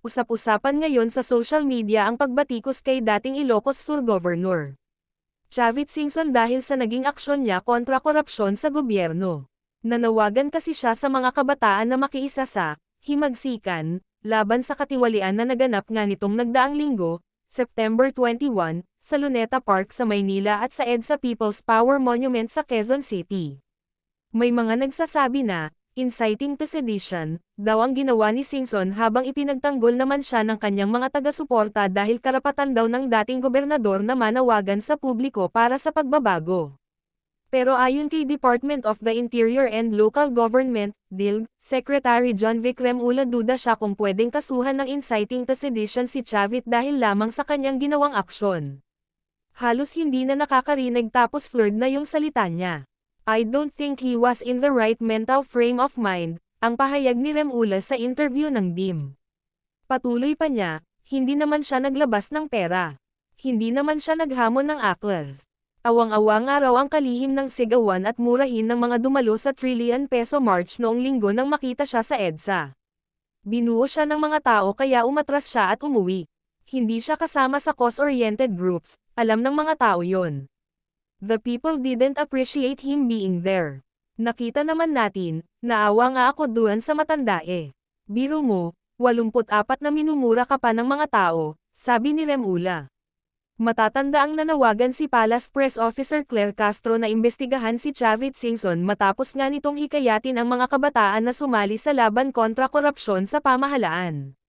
Usap-usapan ngayon sa social media ang pagbatikos kay dating Ilocos Sur Governor Chavit Singson dahil sa naging aksyon niya kontra korupsyon sa gobyerno. Nanawagan kasi siya sa mga kabataan na makiisa sa himagsikan laban sa katiwalian na naganap nga nitong nagdaang linggo, September 21, sa Luneta Park sa Maynila at sa EDSA People's Power Monument sa Quezon City. May mga nagsasabi na, inciting to sedition, daw ang ginawa ni Singson habang ipinagtanggol naman siya ng kanyang mga taga-suporta dahil karapatan daw ng dating gobernador na manawagan sa publiko para sa pagbabago. Pero ayon kay Department of the Interior and Local Government, DILG, Secretary John Vic Remula duda siya kung pwedeng kasuhan ng inciting to sedition si Chavit dahil lamang sa kanyang ginawang aksyon. Halos hindi na nakakarinig tapos slurred na yung salita niya. I don't think he was in the right mental frame of mind, ang pahayag ni Remula sa interview ng DIM. Patuloy pa niya, hindi naman siya naglabas ng pera. Hindi naman siya naghamon ng aklas. Awang-awa nga raw ang kalihim ng sigawan at murahin ng mga dumalo sa trillion peso march noong linggo nang makita siya sa EDSA. Binuo siya ng mga tao kaya umatras siya at umuwi. Hindi siya kasama sa cause-oriented groups, alam ng mga tao yon. The people didn't appreciate him being there. Nakita naman natin, naawa nga ako duwan sa matanda eh. Biro mo, 84 na minumura ka pa ng mga tao, sabi ni Remula. Matatanda ang nanawagan si Palace Press Officer Claire Castro na imbestigahan si Chavit Singson matapos nga nitong hikayatin ang mga kabataan na sumali sa laban kontra korupsyon sa pamahalaan.